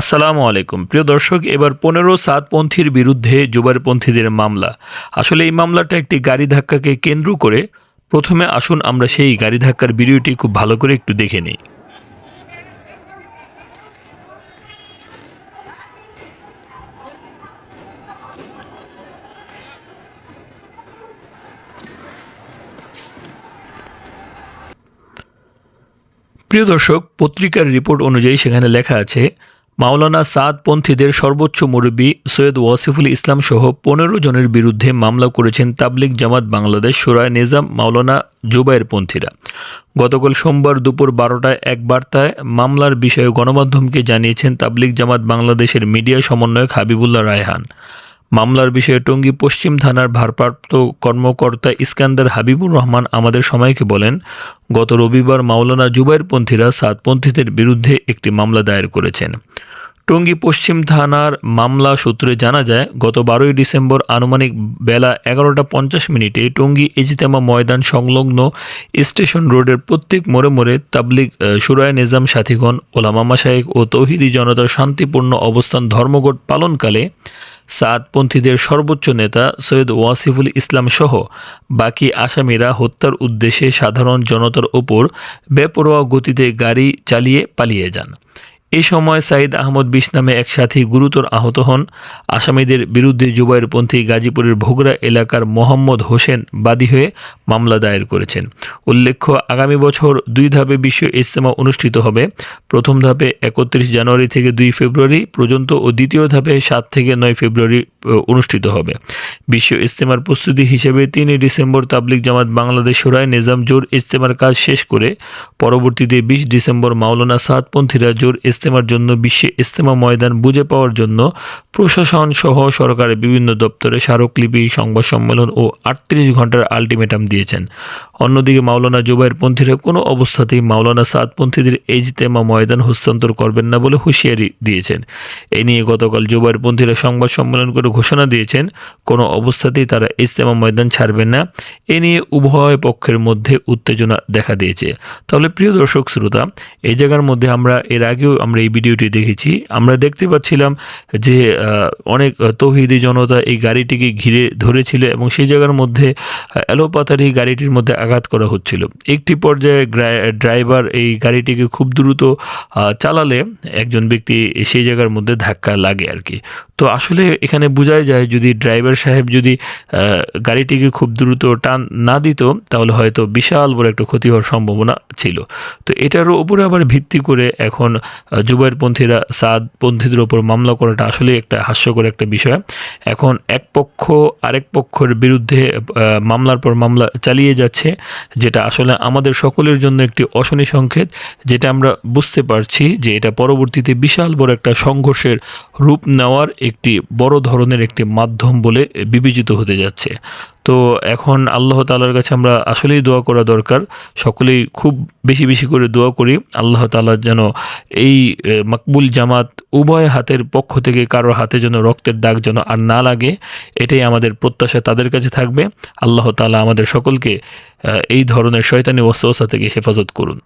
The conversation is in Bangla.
আসসালামু আলাইকুম। প্রিয় দর্শক, এবার পনেরো সাতপন্থীর বিরুদ্ধে জুবারপন্থীদের মামলা। আসলে এই মামলাটা একটি গাড়ি ধাক্কাকে কেন্দ্র করে। প্রথমে আসুন আমরা সেই গাড়ি ধাক্কার ভিডিওটি খুব ভালো করে একটু দেখে নিই। প্রিয় দর্শক, পত্রিকার রিপোর্ট অনুযায়ী সেখানে লেখা আছে মাওলানা সাদপন্থীদের সর্বোচ্চ মুরব্বী সৈয়দ ওয়াসিফুল ইসলাম সহ পনেরো জনের বিরুদ্ধে মামলা করেছেন তাবলিক জামাত বাংলাদেশ সুরায় নিজাম মাওলানা জুবাইর পন্থীরা। গতকাল সোমবার দুপুর বারোটায় এক বার্তায় মামলার বিষয়ে গণমাধ্যমকে জানিয়েছেন তাবলিক জামাত বাংলাদেশের মিডিয়া সমন্বয়ক হাবিবুল্লাহ রায়হান। মামলার বিষয়ে টঙ্গী পশ্চিম থানার ভারপ্রাপ্ত কর্মকর্তা ইস্কান্দার হাবিবুর রহমান আমাদের সময়কে বলেন, গত রবিবার মাওলানা জুবাইরপন্থীরা সাতপন্থীদের বিরুদ্ধে একটি মামলা দায়ের করেছেন। টঙ্গী পশ্চিম থানার মামলা সূত্রে জানা যায়, গত বারোই ডিসেম্বর আনুমানিক বেলা এগারোটা পঞ্চাশ মিনিটে টঙ্গী ইজতেমা ময়দান সংলগ্ন স্টেশন রোডের প্রত্যেক মোড়ে মোড়ে তাবলিগ সুরায় নিজাম সাথীগণ, ওলামা মাসায়েক ও তৌহিদি জনতার শান্তিপূর্ণ অবস্থান ধর্মঘট পালনকালে সাদপন্থীদের সর্বোচ্চ নেতা সৈয়দ ওয়াসিফুল ইসলাম সহ বাকি আসামিরা হত্যার উদ্দেশ্যে সাধারণ জনতার ওপর বেপরোয়া গতিতে গাড়ি চালিয়ে পালিয়ে যান। এই সময় সাইদ আহমদ বিশ নামে এক সাথী গুরুতর আহত হন। আসামিদের বিরুদ্ধে জুবাইরপন্থী গাজীপুরের ভোগড়া এলাকার মোহাম্মদ হোসেন বাদী হয়ে মামলা দায়ের করেছেন। উল্লেখ্য, আগামী বছর দুই ধাপে বিশ্ব ইজতেমা অনুষ্ঠিত হবে। প্রথম ধাপে একত্রিশ জানুয়ারি থেকে দুই ফেব্রুয়ারি পর্যন্ত ও দ্বিতীয় ধাপে সাত থেকে নয় ফেব্রুয়ারি অনুষ্ঠিত হবে। বিশ্ব ইজতেমার প্রস্তুতি হিসেবে তিনই ডিসেম্বর তাবলিক জামাত বাংলাদেশ সুরায় নিজাম জোর ইজতেমার কাজ শেষ করে, পরবর্তীতে বিশ ডিসেম্বর মাওলানা সাদপন্থীরা জোর ইজতেমার জন্য, বিশ্বে ইজতেমা ময়দান বুঝে পাওয়ার জন্য প্রশাসন সহ সরকারের বিভিন্ন দপ্তরে স্মারকলিপি, সংবাদ সম্মেলন ও আটত্রিশ ঘণ্টার আলটিমেটাম দিয়েছেন। অন্যদিকে মাওলানা জুবাইর পন্থীরা কোনো অবস্থাতেই মাওলানা সাদপন্থীদের ইজতেমা ময়দান হস্তান্তর করবেন না বলে হুঁশিয়ারি দিয়েছেন। এ নিয়ে গতকাল জুবাইর পন্থীরা সংবাদ সম্মেলন করে ঘোষণা দিয়েছেন, কোনো অবস্থাতেই তারা ইজতেমা ময়দান ছাড়বেন না। এ নিয়ে উভয় পক্ষের মধ্যে উত্তেজনা দেখা দিয়েছে। তাহলে প্রিয় দর্শক, শ্রোতা এই জায়গার মধ্যে আমরা এর আগেও আমরা এই ভিডিওটি দেখেছি। আমরা দেখতে পাচ্ছিলাম যে অনেক তৌহিদি জনতা এই গাড়িটিকে ঘিরে ধরেছিল এবং সেই জায়গার মধ্যে এলোপাতারি গাড়িটির মধ্যে আঘাত করা হচ্ছিল। একটি পর্যায়ে ড্রাইভার এই গাড়িটিকে খুব দ্রুত চালালে একজন ব্যক্তি সেই জায়গার মধ্যে ধাক্কা লাগে আর কি। তো আসলে এখানে বোঝাই যায়, যদি ড্রাইভার সাহেব যদি গাড়িটিকে খুব দ্রুত টান না দিত, তাহলে হয়তো বিশাল বড় একটা ক্ষতি হওয়ার সম্ভাবনা ছিল। তো এটারও উপরে আবার ভিত্তি করে এখন জুবাইরপন্থীরা সাদপন্থীদের ওপর মামলা করাটা আসলে একটা হাস্যকর একটা বিষয়। এখন এক পক্ষ, আরেক পক্ষের বিরুদ্ধে মামলার পর মামলা চালিয়ে যাচ্ছে, যেটা আসলে আমাদের সকলের জন্য একটি অশনি সংকেত, যেটা আমরা বুঝতে পারছি যে এটা পরবর্তীতে বিশাল বড় একটা সংঘর্ষের রূপ নেওয়ার একটি বড় ধরনের একটি মাধ্যম বলে বিবেচিত হতে যাচ্ছে। তো এখন আল্লাহ তালার কাছে আমরা আসলেই দোয়া করা দরকার। সকলেই খুব বেশি বেশি করে দোয়া করি। আল্লাহ তালা যেন এই মাকবুল জামাত উভয় হাতের পক্ষ থেকে কারও হাতে যেন রক্তের দাগ যেন আর না লাগে, এটাই আমাদের প্রত্যাশা, তাদের কাছে থাকবে। আল্লাহ তালা আমাদের সকলকে এই ধরনের শয়তানি ওসা থেকে হেফাজত করুন।